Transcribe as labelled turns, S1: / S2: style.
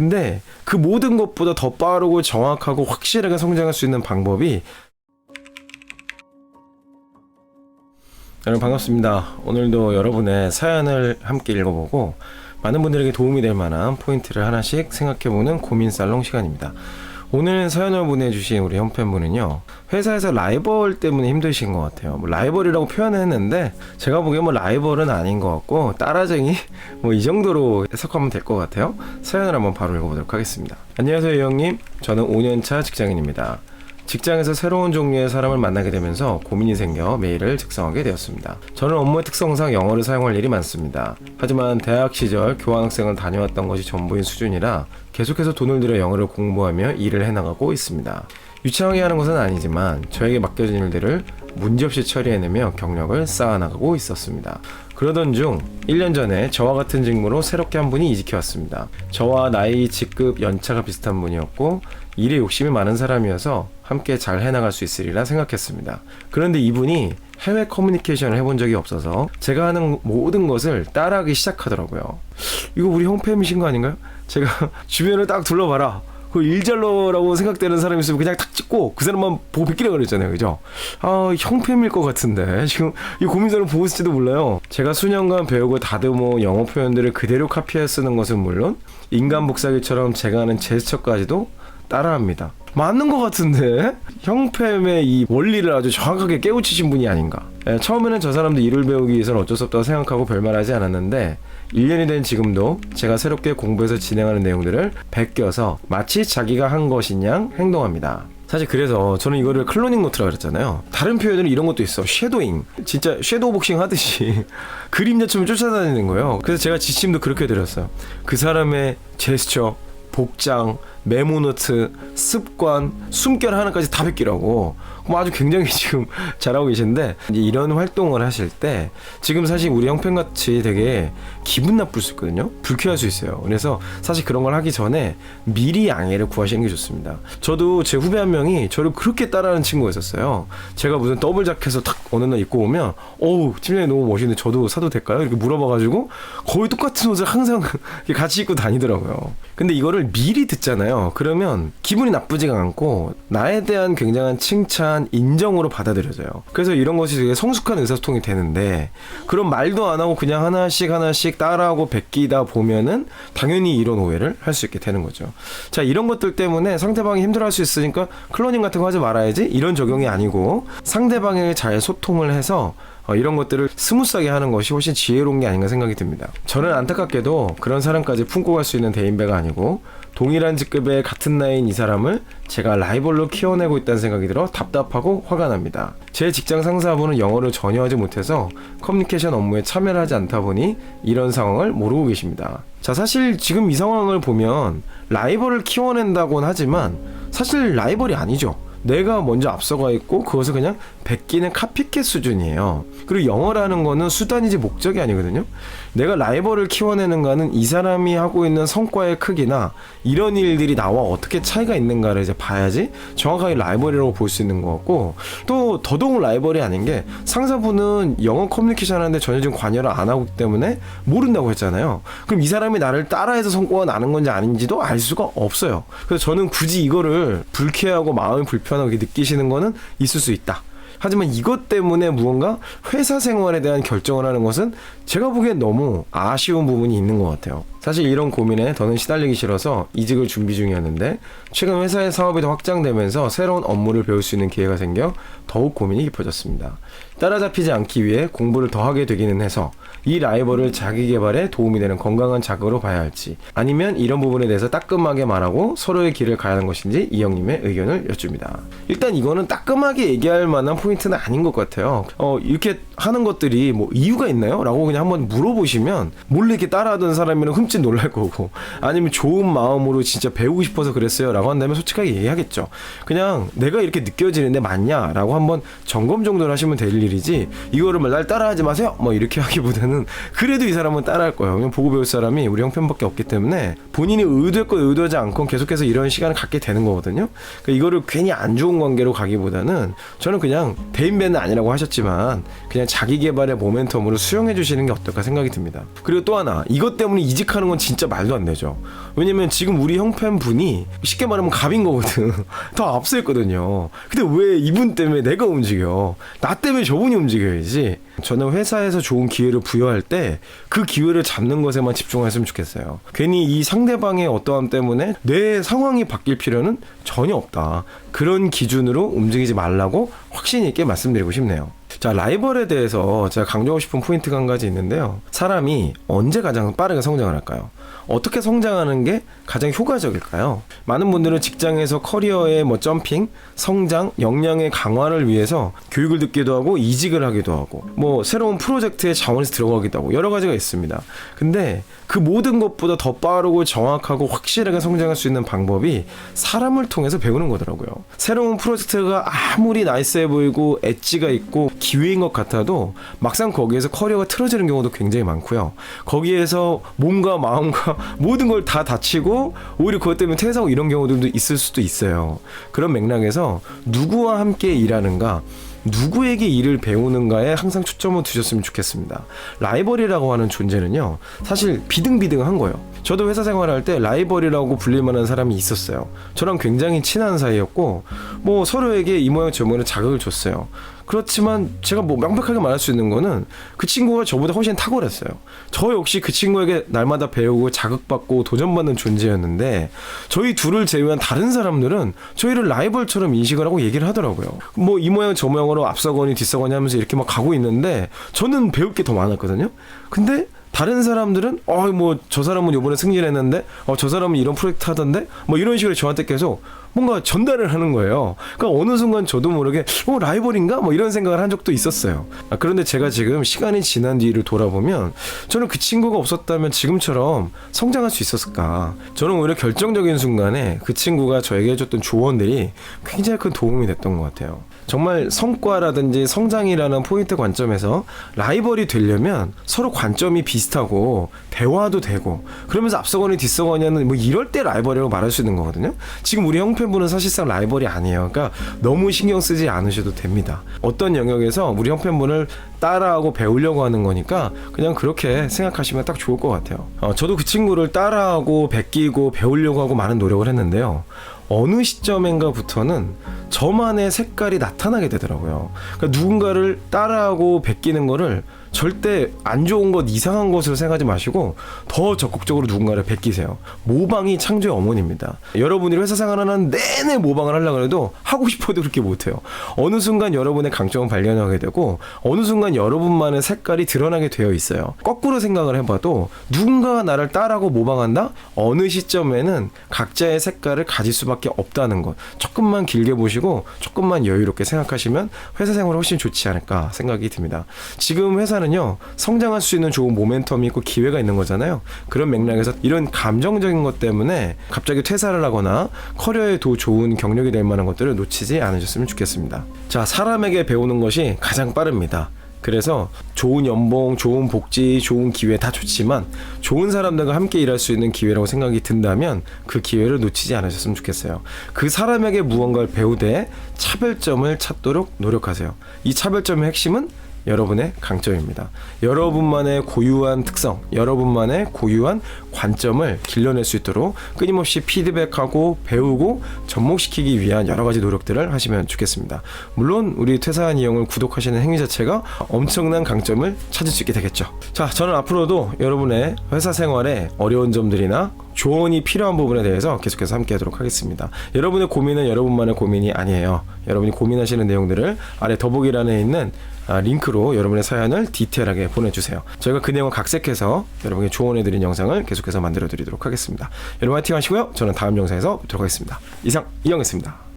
S1: 근데 그 모든 것보다 더 빠르고 정확하고 확실하게 성장할 수 있는 방법이 여러분 반갑습니다. 오늘도 여러분의 사연을 함께 읽어보고 많은 분들에게 도움이 될 만한 포인트를 하나씩 생각해보는 고민 살롱 시간입니다. 오늘 사연을 보내주신 우리 형 팬분은요 회사에서 라이벌 때문에 힘드신 것 같아요. 뭐 라이벌이라고 표현을 했는데 제가 보기엔 뭐 라이벌은 아닌 것 같고 따라쟁이 뭐 이 정도로 해석하면 될 것 같아요. 사연을 한번 바로 읽어보도록 하겠습니다. 안녕하세요 이 형님. 저는 5년차 직장인입니다 직장에서 새로운 종류의 사람을 만나게 되면서 고민이 생겨 메일을 작성하게 되었습니다. 저는 업무의 특성상 영어를 사용할 일이 많습니다. 하지만 대학 시절 교환학생을 다녀왔던 것이 전부인 수준이라 계속해서 돈을 들여 영어를 공부하며 일을 해나가고 있습니다. 유창하게 하는 것은 아니지만 저에게 맡겨진 일들을 문제없이 처리해내며 경력을 쌓아나가고 있었습니다. 그러던 중 1년 전에 저와 같은 직무로 새롭게 한 분이 이직해 왔습니다. 저와 나이, 직급, 연차가 비슷한 분이었고 일에 욕심이 많은 사람이어서 함께 잘 해나갈 수 있으리라 생각했습니다. 그런데 이분이 해외 커뮤니케이션을 해본 적이 없어서 제가 하는 모든 것을 따라하기 시작하더라고요. 이거 우리 형팸이신 거 아닌가요? 제가 주변을 딱 둘러봐라. 그 일잘러라고 생각되는 사람이 있으면 그냥 탁 찍고 그 사람만 보고 뵙기라 그랬잖아요. 그죠? 아, 형팸일 것 같은데. 지금 이 고민자를 보고 있을지도 몰라요. 제가 수년간 배우고 다듬어 영어 표현들을 그대로 카피해 쓰는 것은 물론 인간 복사기처럼 제가 하는 제스처까지도 따라합니다. 맞는 것 같은데 형팸의 이 원리를 아주 정확하게 깨우치신 분이 아닌가. 예, 처음에는 저 사람도 일을 배우기 위해서는 어쩔 수 없다고 생각하고 별말 하지 않았는데 1년이 된 지금도 제가 새롭게 공부해서 진행하는 내용들을 베껴서 마치 자기가 한 것인 양 행동합니다. 사실 그래서 저는 이거를 클로닝 노트라고 그랬잖아요. 다른 표현은 이런 것도 있어. 쉐도잉. 진짜 쉐도우 복싱 하듯이 그림자처럼 쫓아다니는 거예요. 그래서 제가 지침도 그렇게 드렸어요. 그 사람의 제스처, 복장, 메모노트, 습관, 숨결 하나까지 다 베끼라고. 뭐 아주 굉장히 지금 잘하고 계신데 이런 활동을 하실 때 지금 사실 우리 형편같이 되게 기분 나쁠 수 있거든요. 불쾌할 수 있어요. 그래서 사실 그런 걸 하기 전에 미리 양해를 구하시는 게 좋습니다. 저도 제 후배 한 명이 저를 그렇게 따라하는 친구가 있었어요. 제가 무슨 더블 자켓을 탁 어느 날 입고 오면 어우 팀장님 너무 멋있는데 저도 사도 될까요? 이렇게 물어봐가지고 거의 똑같은 옷을 항상 같이 입고 다니더라고요. 근데 이거를 미리 듣잖아요. 그러면 기분이 나쁘지가 않고 나에 대한 굉장한 칭찬, 인정으로 받아들여져요. 그래서 이런 것이 되게 성숙한 의사소통이 되는데 그런 말도 안 하고 그냥 하나씩 하나씩 따라하고 베끼다 보면은 당연히 이런 오해를 할 수 있게 되는 거죠. 자, 이런 것들 때문에 상대방이 힘들어할 수 있으니까 클로닝 같은 거 하지 말아야지 이런 적용이 아니고 상대방에게 잘 소통을 해서 어, 이런 것들을 스무스하게 하는 것이 훨씬 지혜로운 게 아닌가 생각이 듭니다. 저는 안타깝게도 그런 사람까지 품고 갈 수 있는 대인배가 아니고 동일한 직급의 같은 나이인 이 사람을 제가 라이벌로 키워내고 있다는 생각이 들어 답답하고 화가 납니다. 제 직장 상사분은 영어를 전혀 하지 못해서 커뮤니케이션 업무에 참여를 하지 않다 보니 이런 상황을 모르고 계십니다. 자, 사실 지금 이 상황을 보면 라이벌을 키워낸다곤 하지만 사실 라이벌이 아니죠. 내가 먼저 앞서가 있고 그것을 그냥 베끼는 카피캣 수준이에요. 그리고 영어라는 거는 수단이지 목적이 아니거든요. 내가 라이벌을 키워내는가는 이 사람이 하고 있는 성과의 크기나 이런 일들이 나와 어떻게 차이가 있는가를 이제 봐야지 정확하게 라이벌이라고 볼 수 있는 것 같고 또 더더욱 라이벌이 아닌 게 상사분은 영어 커뮤니케이션 하는데 전혀 지금 관여를 안 하고 있기 때문에 모른다고 했잖아요. 그럼 이 사람이 나를 따라해서 성과가 나는 건지 아닌지도 알 수가 없어요. 그래서 저는 굳이 이거를 불쾌하고 마음이 불편하게 느끼시는 거는 있을 수 있다. 하지만 이것 때문에 무언가 회사 생활에 대한 결정을 하는 것은 제가 보기엔 너무 아쉬운 부분이 있는 것 같아요. 사실 이런 고민에 더는 시달리기 싫어서 이직을 준비 중이었는데 최근 회사의 사업이 더 확장되면서 새로운 업무를 배울 수 있는 기회가 생겨 더욱 고민이 깊어졌습니다. 따라잡히지 않기 위해 공부를 더 하게 되기는 해서 이 라이벌을 자기 개발에 도움이 되는 건강한 자극으로 봐야 할지 아니면 이런 부분에 대해서 따끔하게 말하고 서로의 길을 가야 하는 것인지 이 형님의 의견을 여쭙니다. 일단 이거는 따끔하게 얘기할 만한 포인트는 아닌 것 같아요. 어, 이렇게 하는 것들이 뭐 이유가 있나요? 라고 그냥 한번 물어보시면 몰래 이렇게 따라하던 사람이면 흠칫 놀랄 거고 아니면 좋은 마음으로 진짜 배우고 싶어서 그랬어요 라고 한다면 솔직하게 얘기하겠죠. 그냥 내가 이렇게 느껴지는데 맞냐? 라고 한번 점검 정도를 하시면 될 일이지 이거를 날 따라하지 마세요! 뭐 이렇게 하기보다는 그래도 이 사람은 따라할 거예요. 왜냐면 보고 배울 사람이 우리 형편밖에 없기 때문에 본인이 의도했건 의도하지 않건 계속해서 이런 시간을 갖게 되는 거거든요. 그러니까 이거를 괜히 안 좋은 관계로 가기보다는 저는 그냥 대인배는 아니라고 하셨지만 그냥 자기 개발의 모멘텀으로 수용해 주시는 게 어떨까 생각이 듭니다. 그리고 또 하나 이것 때문에 이직 하는 건 진짜 말도 안 되죠. 왜냐면 지금 우리 형편분이 쉽게 말하면 갑인 거거든. 더 앞서 있거든요. 근데 왜 이분 때문에 내가 움직여? 나 때문에 저분이 움직여야지. 저는 회사에서 좋은 기회를 부여할 때 그 기회를 잡는 것에만 집중했으면 좋겠어요. 괜히 이 상대방의 어떠함 때문에 내 상황이 바뀔 필요는 전혀 없다. 그런 기준으로 움직이지 말라고 확신 있게 말씀드리고 싶네요. 자, 라이벌에 대해서 제가 강조하고 싶은 포인트가 한 가지 있는데요. 사람이 언제 가장 빠르게 성장을 할까요? 어떻게 성장하는 게 가장 효과적일까요? 많은 분들은 직장에서 커리어의 뭐 점핑, 성장, 역량의 강화를 위해서 교육을 듣기도 하고 이직을 하기도 하고 뭐 새로운 프로젝트에 자원해서 들어가기도 하고 여러 가지가 있습니다. 근데 그 모든 것보다 더 빠르고 정확하고 확실하게 성장할 수 있는 방법이 사람을 통해서 배우는 거더라고요. 새로운 프로젝트가 아무리 나이스해 보이고 엣지가 있고 기회인 것 같아도 막상 거기에서 커리어가 틀어지는 경우도 굉장히 많고요. 거기에서 몸과 마음과 모든 걸 다 다치고 오히려 그것 때문에 퇴사하고 이런 경우들도 있을 수도 있어요. 그런 맥락에서 누구와 함께 일하는가 누구에게 일을 배우는가에 항상 초점을 두셨으면 좋겠습니다. 라이벌이라고 하는 존재는요, 사실 비등비등한 거예요. 저도 회사 생활할 때 라이벌이라고 불릴 만한 사람이 있었어요. 저랑 굉장히 친한 사이였고, 뭐 서로에게 이 모양 저 모양 자극을 줬어요. 그렇지만 제가 뭐 명백하게 말할 수 있는 거는 그 친구가 저보다 훨씬 탁월했어요. 저 역시 그 친구에게 날마다 배우고 자극받고 도전받는 존재였는데 저희 둘을 제외한 다른 사람들은 저희를 라이벌처럼 인식을 하고 얘기를 하더라고요. 뭐 이 모양 저 모양으로 앞서거니 뒤서거니 하면서 이렇게 막 가고 있는데 저는 배울 게 더 많았거든요. 근데 다른 사람들은 어 뭐 저 사람은 요번에 승리를 했는데 어 저 사람은 이런 프로젝트 하던데 뭐 이런 식으로 저한테 계속 뭔가 전달을 하는 거예요. 그러니까 어느 순간 저도 모르게 어 라이벌인가 뭐 이런 생각을 한 적도 있었어요. 아, 그런데 제가 지금 시간이 지난 뒤를 돌아보면 저는 그 친구가 없었다면 지금처럼 성장할 수 있었을까? 저는 오히려 결정적인 순간에 그 친구가 저에게 해줬던 조언들이 굉장히 큰 도움이 됐던 것 같아요. 정말 성과라든지 성장이라는 포인트 관점에서 라이벌이 되려면 서로 관점이 비슷하고 대화도 되고 그러면서 앞서거니 뒤서거니 하는 뭐 이럴 때 라이벌이라고 말할 수 있는 거거든요. 지금 우리 형 편분은 사실상 라이벌이 아니에요. 그러니까 너무 신경 쓰지 않으셔도 됩니다. 어떤 영역에서 우리 형편분을 따라하고 배우려고 하는 거니까 그냥 그렇게 생각하시면 딱 좋을 것 같아요. 어, 저도 그 친구를 따라하고 베끼고 배우려고 하고 많은 노력을 했는데요. 어느 시점인가부터는 저만의 색깔이 나타나게 되더라고요. 그러니까 누군가를 따라하고 베끼는 거를 절대 안 좋은 것, 이상한 것으로 생각하지 마시고 더 적극적으로 누군가를 베끼세요. 모방이 창조의 어머니입니다. 여러분이 회사 생활하는 내내 모방을 하려고 해도 하고 싶어도 그렇게 못해요. 어느 순간 여러분의 강점을 발견하게 되고 어느 순간 여러분만의 색깔이 드러나게 되어 있어요. 거꾸로 생각을 해봐도 누군가가 나를 따라하고 모방한다? 어느 시점에는 각자의 색깔을 가질 수밖에 없다는 것. 조금만 길게 보시고 조금만 여유롭게 생각하시면 회사 생활이 훨씬 좋지 않을까 생각이 듭니다. 지금 회사 는요, 성장할 수 있는 좋은 모멘텀이 있고 기회가 있는 거잖아요. 그런 맥락에서 이런 감정적인 것 때문에 갑자기 퇴사를 하거나 커리어에 더 좋은 경력이 될 만한 것들을 놓치지 않으셨으면 좋겠습니다. 자, 사람에게 배우는 것이 가장 빠릅니다. 그래서 좋은 연봉, 좋은 복지, 좋은 기회 다 좋지만 좋은 사람들과 함께 일할 수 있는 기회라고 생각이 든다면 그 기회를 놓치지 않으셨으면 좋겠어요. 그 사람에게 무언가를 배우되 차별점을 찾도록 노력하세요. 이 차별점의 핵심은 여러분의 강점입니다. 여러분만의 고유한 특성, 여러분만의 고유한 관점을 길러낼 수 있도록 끊임없이 피드백하고 배우고 접목시키기 위한 여러 가지 노력들을 하시면 좋겠습니다. 물론 우리 퇴사한 이형을 구독하시는 행위 자체가 엄청난 강점을 찾을 수 있게 되겠죠. 자, 저는 앞으로도 여러분의 회사 생활에 어려운 점들이나 조언이 필요한 부분에 대해서 계속해서 함께 하도록 하겠습니다. 여러분의 고민은 여러분만의 고민이 아니에요. 여러분이 고민하시는 내용들을 아래 더보기란에 있는 아, 링크로 여러분의 사연을 디테일하게 보내주세요. 저희가 그 내용을 각색해서 여러분께 조언해드린 영상을 계속해서 만들어드리도록 하겠습니다. 여러분 화이팅 하시고요. 저는 다음 영상에서 뵙도록 하겠습니다. 이상 이영했습니다.